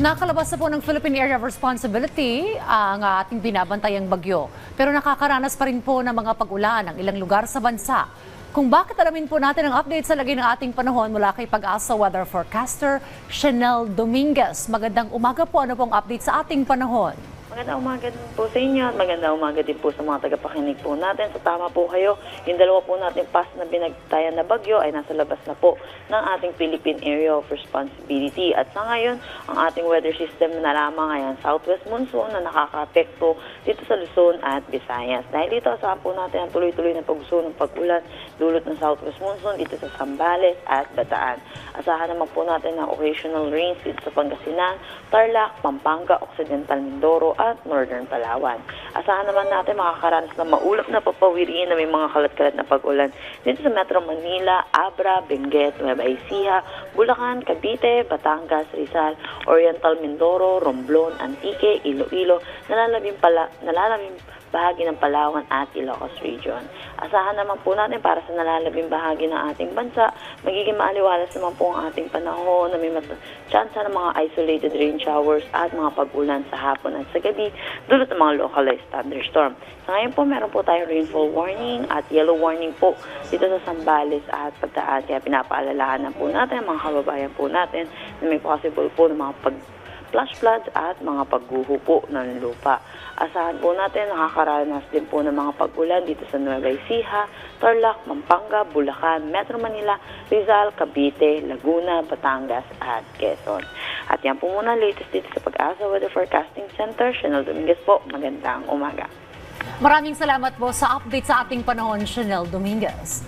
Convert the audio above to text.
Nakalabas na po ng Philippine Area of Responsibility ang ating binabantayang bagyo. Pero nakakaranas pa rin po ng mga pag-ulan ng ilang lugar sa bansa. Kung bakit alamin po natin ang update sa lagay ng ating panahon mula kay Pag-asa Weather Forecaster, Chanel Dominguez. Magandang umaga po. Ano pong update sa ating panahon? Magandang umaga din po sa inyo at magandang umaga din po sa mga tagapakinig po natin. Sa tama po kayo, yung dalawa po natin past na binagtayan na bagyo ay nasa labas na po ng ating Philippine Area of Responsibility. At sa ngayon, ang ating weather system na lamang ay southwest monsoon na nakaka-apekto dito sa Luzon at Visayas. Dahil dito, asahan po natin ang tuloy-tuloy na pagguso ng pag-ulan dulot ng southwest monsoon dito sa Zambales at Bataan. Asahan naman po natin ang occasional rains dito sa Pangasinan, Tarlac, Pampanga, Occidental Mindoro at Northern Palawan. Asahan naman natin makakaranas ng maulap na papawiriin na may mga kalat-kalat na pag-ulan dito sa Metro Manila, Abra, Benguet, Nueva Ecija, Bulacan, Cavite, Batangas, Rizal, Oriental Mindoro, Romblon, Antique, Iloilo, nalalabing, pala, nalalabing bahagi ng Palawan at Ilocos Region. Asahan naman po natin para sa nalalabing bahagi ng ating bansa, magiging maaliwalas naman po ang ating panahon na may chance ng mga isolated rain showers at mga pag-ulan sa hapon at sa gabi dulot ng mga localized thunderstorm. Sa ngayon po, meron po tayong rainfall warning at yellow warning po dito sa Sambales at Pagtaan. Kaya pinapaalalahanan po natin mga kababayan po natin na may possible po ng mga pag flash floods at mga pagguho po ng lupa. Asahan po natin nakakaranas din po ng mga pag-ulan dito sa Nueva Ecija, Tarlac, Pampanga, Bulacan, Metro Manila, Rizal, Cavite, Laguna, Batangas at Quezon. At yan po muna latest dito sa Pag-asa Weather Forecasting Center. Chanel Dominguez po, magandang umaga. Maraming salamat po sa update sa ating panahon, Chanel Dominguez.